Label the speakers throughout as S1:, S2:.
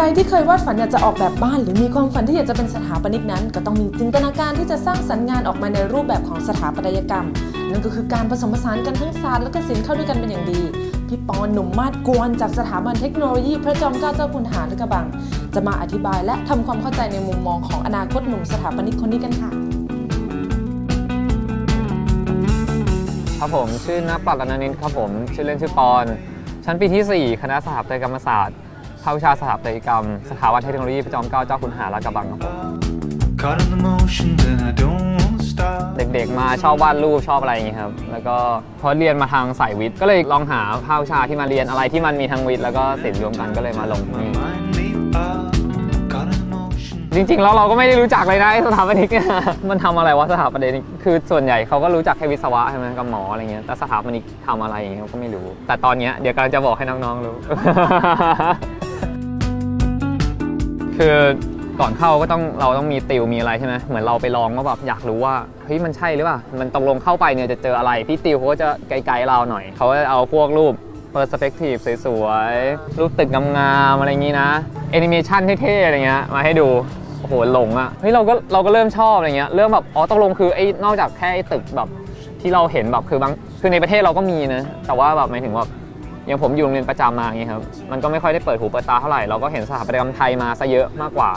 S1: รที่เคยวาดฝันอยากจะออกแบบบ้าน หรือมีความฝันที่อยากจะเป็นสถาปนิกนั้น ก็ต้องมีจินตนาการที่จะสร้างสรรค์งานออกมาในรูปแบบของสถาปัตยกรรม นั่นก็คือการผสมผสานกันทั้งศาสตร์และก็ศิลป์เข้าด้วยกันเป็นอย่างดี พี่ปอนหนุ่มมาดกวนจากสถาบันเทคโนโลยี พระจอมเกล้าเจ้าคุณทหารและกระบัง จะมาอธิบายและทำความเข้าใจในมุมมองของอนาคตหนุ่มสถาปนิกคนนี้กันค่ะ
S2: ครับผมชื่อนักปรัชญานินครับผมชื่อเล่นชื่อปอน ชั้นปีที่ 4 คณะสถาปัตยกรรมศาสตร์ ภาควิชาสถาปัตยกรรม สถาบันเทคโนโลยีพระจอมเกล้าเจ้าคุณทหารลาดกระบังครับผม
S3: Caught in the motion, then I don't wanna stop.
S2: เด็กๆ มาชอบวาดรูปชอบอะไรอย่างงี้ครับ แล้วก็พอเรียนมาทางสายวิทย์ ก็เลยลองหาภาควิชาที่มาเรียนอะไรที่มันมีทั้งวิทย์แล้วก็ศิลป์รวมกันก็เลยมาลงที่นี่
S3: Mind me up. Caught in the motion.
S2: จริงๆ แล้วเราก็ไม่ได้รู้จักเลยนะไอ้สถาปนิกเนี่ย มันทำอะไรวะสถาปนิก คือส่วนใหญ่เขาก็รู้จักแค่วิศวะใช่ไหมกับหมออะไรเงี้ย แต่สถาปนิกทำอะไรอย่างเงี้ยเขาก็ไม่รู้ แต่ตอนเนี้ยเดี๋ยวกำลังจะบอกให้น้องๆรู้ คือก่อนเข้าก็ต้องเราต้องมีติวมีอะไรใช่ไหมเหมือนเราไปลองว่าแบบอยากรู้ว่าเฮ้ยมันใช่หรือเปล่ามันตกลงเข้าไปเนี่ยจะเจออะไรพี่ติวเขาก็จะไกด์ๆเราหน่อยเขาจะเอาพวกรูป perspective สวยๆรูปตึกงามๆอะไรอย่างงี้นะแอนิเมชันเท่ๆอะไรเงี้ยมาให้ดูโอ้โหหลงอะเฮ้ยเราก็เราก็เริ่มชอบอะไรเงี้ยเริ่มแบบอ๋อตกลงคือไอ้นอกจากแค่ไอ้ตึกแบบที่เราเห็นแบบคือบางคือในประเทศเราก็มีนะแต่ว่าแบบหมายถึงว่า อย่างผมอยู่โรงเรียนประจำมาอย่างเงี้ยครับมันก็ไม่ค่อยได้เปิดหูเปิดตาเท่าไหร่เราก็เห็นสถาปัตยกรรมไทยมาซะเยอะมากกว่า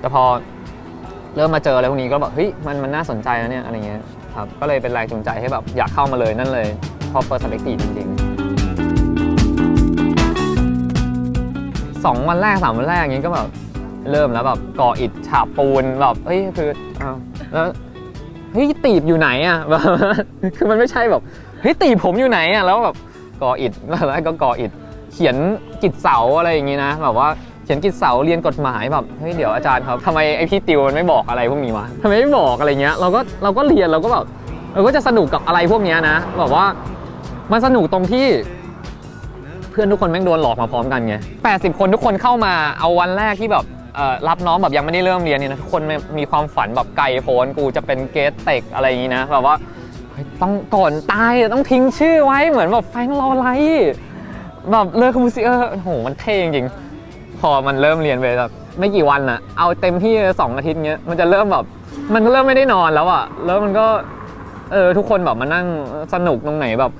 S2: แต่พอเริ่มมาเจออะไรพวกนี้ก็แบบเฮ้ยมันมันน่าสนใจนะเนี่ยอะไรเงี้ยครับก็เลยเป็นแรงจูงใจให้แบบอยากเข้ามาเลยนั่นเลย พอเปิดสเปกตีจริงๆสองวันแรกสามวันแรกอย่างงี้ก็แบบเริ่มแล้วแบบก่ออิฐฉาบปูนแบบเฮ้ยคืออ้าวแล้วเฮ้ยตีบอยู่ไหนอะแบบคือมันไม่ใช่แบบเฮ้ยตีบผมอยู่ไหนอะแล้วแบบ ก่ออิฐแล้วก็ก่ออิฐเขียนกิจเสาอะไรอย่างงี้นะแบบว่าเขียนกิจเสาเรียนกฎหมายแบบเฮ้ยเดี๋ยวอาจารย์ครับทำไมไอพี่ติวมันไม่บอกอะไรพวกนี้วะทำไมไม่บอกอะไรเงี้ยเราก็เราก็เรียนเราก็แบบเราก็จะสนุกกับอะไรพวกนี้นะแบบว่ามันสนุกตรงที่เพื่อนทุกคนแม่งโดนหลอกมาพร้อมกันไง80 คนทุกคนเข้ามาเอาวันแรกที่แบบรับน้องแบบยังไม่ได้เริ่มเรียนเนี่ยนะทุกคนมีความฝันแบบไกลโพ้นกูจะเป็นเกสเต็กอะไรอย่างนี้นะแบบว่า ต้องก่อนตายต้องทิ้งชื่อไว้เหมือนแบบแฟงลอไลแบบเลอคูซิเออร์โอ้โหมันเท่จริงพอมันเริ่มเรียนไปแบบไม่กี่วันอะเอาเต็มที่สองอาทิตย์เงี้ยมันจะเริ่มแบบ มันก็เริ่มไม่ได้นอนแล้วอะแล้วมันก็เออทุกคนแบบมานั่งสนุกตรงไหนแบบ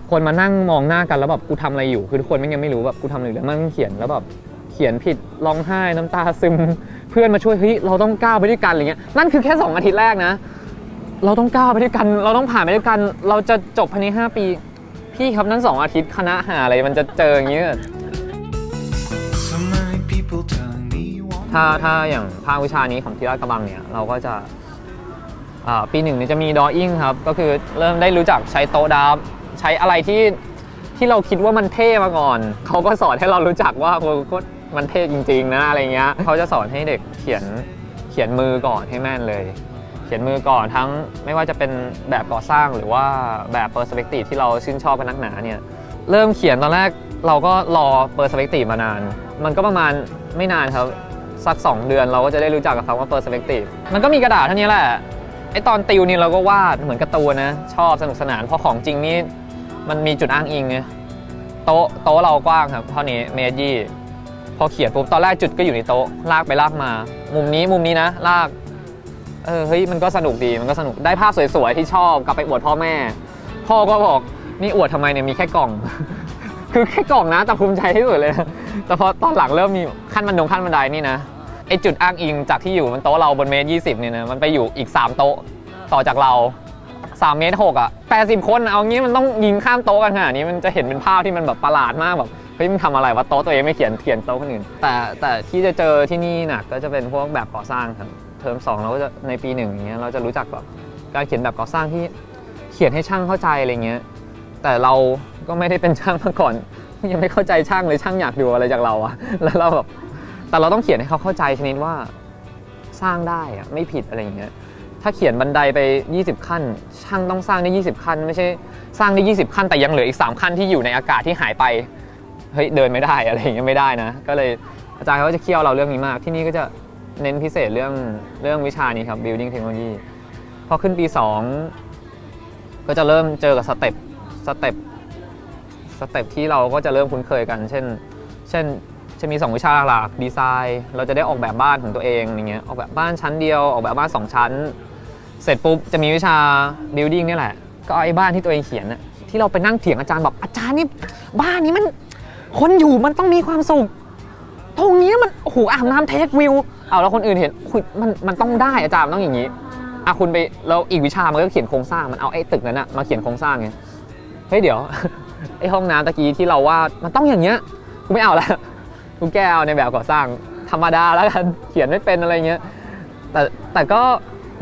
S2: 80 คนมานั่งมองหน้ากันแล้วแบบกูทำอะไรอยู่คือทุกคนไม่ยังไม่รู้แบบกูทำอะไรแล้วมันเขียนแล้วแบบเขียนผิดร้องไห้น้ำตาซึม เพื่อนมาช่วยเฮ้ยเราต้องก้าวไปด้วยกันอะไรเงี้ยนั่นคือแค่ 2 อาทิตย์แรกนะ เราต้องก้าวไปด้วยกัน เราต้องผ่านไปด้วยกัน เราจะจบภายใน 5 ปี พี่ครับนั่น 2 อาทิตย์คณะหาอะไรมันจะเจออย่างเงี้ย ถ้าถ้าอย่างภาควิชานี้ของที่ราชกระบังเนี่ย เราก็จะอ่าปีหนึ่งเนี่ยจะมีดออิ่งครับ ก็คือเริ่มได้รู้จักใช้โต๊ะดับใช้อะไรที่ที่เราคิดว่ามันเท่มาก่อน เขาก็สอนให้เรารู้จักว่าโอ้ก็มันเท่จริง ๆ นะอะไรเงี้ยเขาจะสอนให้เด็กเขียนเขียนมือก่อนให้แม่นเลย ขียนมือก่อนทั้งไม่ว่าจะเป็นแบบก่อสร้างหรือว่าแบบเปอร์สเปกตีที่เราชื่นชอบกันนักหนาเนี่ยเริ่มเขียนตอนแรกเราก็รอเปอร์สเปกตีมานาน มันก็ประมาณไม่นานครับสัก 2 เดือนเราก็จะได้รู้จักกับคำว่าเปอร์สเปกตีมันก็มีกระดาษเท่านี้แหละ ไอตอนติวนี่เราก็วาดเหมือนกร์ตูนนะ ชอบสนุกสนานเพราะของจริงนี่มันมีจุดอ้างอิงไงโต๊ะโต๊ะเรากว้างครับเท่านี้เมตรยี่พอเขียนปุ๊บตอนแรกจุดก็อยู่ในโต๊ะลากไปลากมา มุมนี้มุมนี้นะ ลาก เออเฮ้ยมันก็สนุกดีมันก็สนุกได้ภาพสวยๆที่ชอบกลับไปอวดพ่อแม่ พ่อก็บอกนี่อวดทำไมเนี่ยมีแค่กล่อง คือแค่กล่องนะแต่ภูมิใจที่สุดเลยนะแต่พอตอนหลังเริ่มมีขั้นบันดงขั้นบันไดนี่นะไอจุดอ้างอิงจากที่อยู่บนโต๊ะเราบนเมตรยี่สิบเนี่ยนะมันไปอยู่อีก3โต๊ะต่อจากเรา3เมตรหกอะ80คนเอางี้มันต้องยิงข้ามโต๊ะกันขนาดนี้มันจะเห็นเป็นภาพที่มันแบบประหลาดมากแบบเฮ้ยมันทำอะไรวะโต๊ะตัวเองไม่เขียนเขียนโต๊ะคนอื่นแต่แต่ที่จะเจอที่นี่หนักก็จะเป็นพวกแบบก่อสร้างครับ เทอมสองเราก็จะในปีหนึ่งอย่างเงี้ยเราจะรู้จักแบบการเขียนแบบก่อสร้างที่เขียนให้ช่างเข้าใจอะไรเงี้ยแต่เราก็ไม่ได้เป็นช่างมาก่อน ยังไม่เข้าใจช่างเลยช่างอยากดูอะไรจากเราอะแล้วเราแบบแต่เราต้องเขียนให้เขาเข้าใจชนิดว่าสร้างได้อะไม่ผิดอะไรอย่างเงี้ยถ้าเขียนบันไดไป 20 ขั้น ช่างต้องสร้างได้ 20 ขั้น ไม่ใช่สร้างได้ 20 ขั้นแต่ยังเหลืออีก 3 ขั้นที่อยู่ในอากาศที่หายไปเฮ้ยเดินไม่ได้อะไรอย่างเงี้ยไม่ได้นะ ก็เลยอาจารย์เขาจะเคี่ยวเราเรื่องนี้มากที่นี่ก็จะ เน้นพิเศษเรื่องเรื่องวิชานี้ครับ building technology พอขึ้นปี 2 ก็จะเริ่มเจอกับสเต็ปสเต็ปสเต็ปที่เราก็จะเริ่มคุ้นเคยกัน เช่น เช่นจะมี 2 วิชาหลักดีไซน์ เราจะได้ออกแบบบ้านของตัวเองอย่างเงี้ยออกแบบบ้านชั้นเดียว ออกแบบบ้าน 2 ชั้น เสร็จปุ๊บจะมีวิชา building นี่แหละ ก็เอาไอ้บ้านที่ตัวเองเขียนน่ะที่เราไปนั่งเถียงอาจารย์แบบอาจารย์นี่บ้านนี้มันคนอยู่มันต้องมีความสุข ตรงนี้มันโอ้โหอาบน้ำเทควิวเอาแล้วคนอื่นเห็นคุยมันมันต้องได้อาจารย์มันต้องอย่างนี้อะคุณไปแล้วอีกวิชามันก็เขียนโครงสร้างมันเอาไอ้ตึกนั้นอะมาเขียนโครงสร้างไงเฮ้ยเดี๋ยวไอ้ห้องน้ำตะกี้ที่เราว่ามันต้องอย่างเงี้ยกูไม่เอาล้วกูแก้เอาในแบบก่อสร้างธรรมดาแล้วกันเขียนไม่เป็นอะไรเงี้ยแต่แต่ก็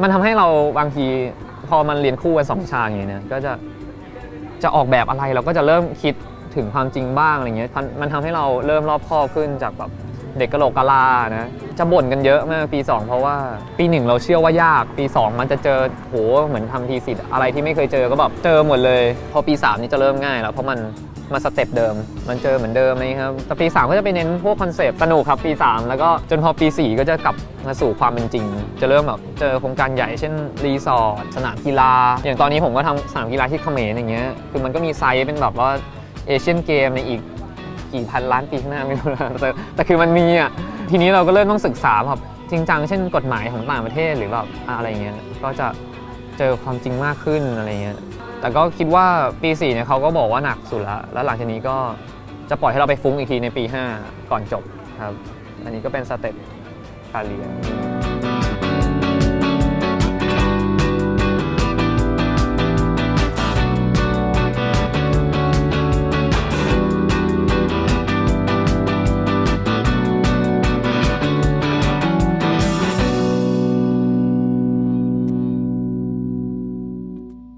S2: มันทำให้เราบางทีพอมันเรียนคู่กันสองชาอย่างเงี้ยก็จะจะออกแบบอะไรเราก็จะเริ่มคิด ถึงความจริงบ้างอะไรเงี้ยมันมันทำให้เราเริ่มรอบคอบขึ้นจากแบบเด็กกะโหลกกะลานะจะบ่นกันเยอะมากปี 2 เพราะว่าปีหนึ่งเราเชื่อว่ายากปี 2 มันจะเจอโหเหมือนทำทีสิทธ์อะไรที่ไม่เคยเจอก็แบบเจอหมดเลย พอปี 3 นี่จะเริ่มง่ายแล้วเพราะมันมาสเต็ปเดิม มันเจอเหมือนเดิมไหมครับแต่ปี 3 ก็จะไปเน้นพวกคอนเซปต์สนุกครับปี 3 แล้วก็จนพอปี 4 ก็จะกลับมาสู่ความเป็นจริง จะเริ่มแบบเจอโครงการใหญ่เช่นรีสอร์ทสนามกีฬา อย่างตอนนี้ผมก็ทำสนามกีฬาที่เขมรอย่างเงี้ยคือมันก็มีไซส์เป็นแบบว่า เอเชียนเกมในอีกกี่พันล้านปีข้างหน้าไม่รู้นะแต่แต่คือมันมีอะทีนี้เราก็เริ่มต้องศึกษาแบบจริงจังเช่นกฎหมายของต่างประเทศหรือแบบอะไรเงี้ยก็จะเจอความจริงมากขึ้นอะไรเงี้ยแต่ก็คิดว่าปี4เนี่ยเขาก็บอกว่าหนักสุดละแล้วหลังจากนี้ก็จะปล่อยให้เราไปฟุ้งอีกทีในปี 5 ก่อนจบครับ อันนี้ก็เป็นสเต็ปการเรียน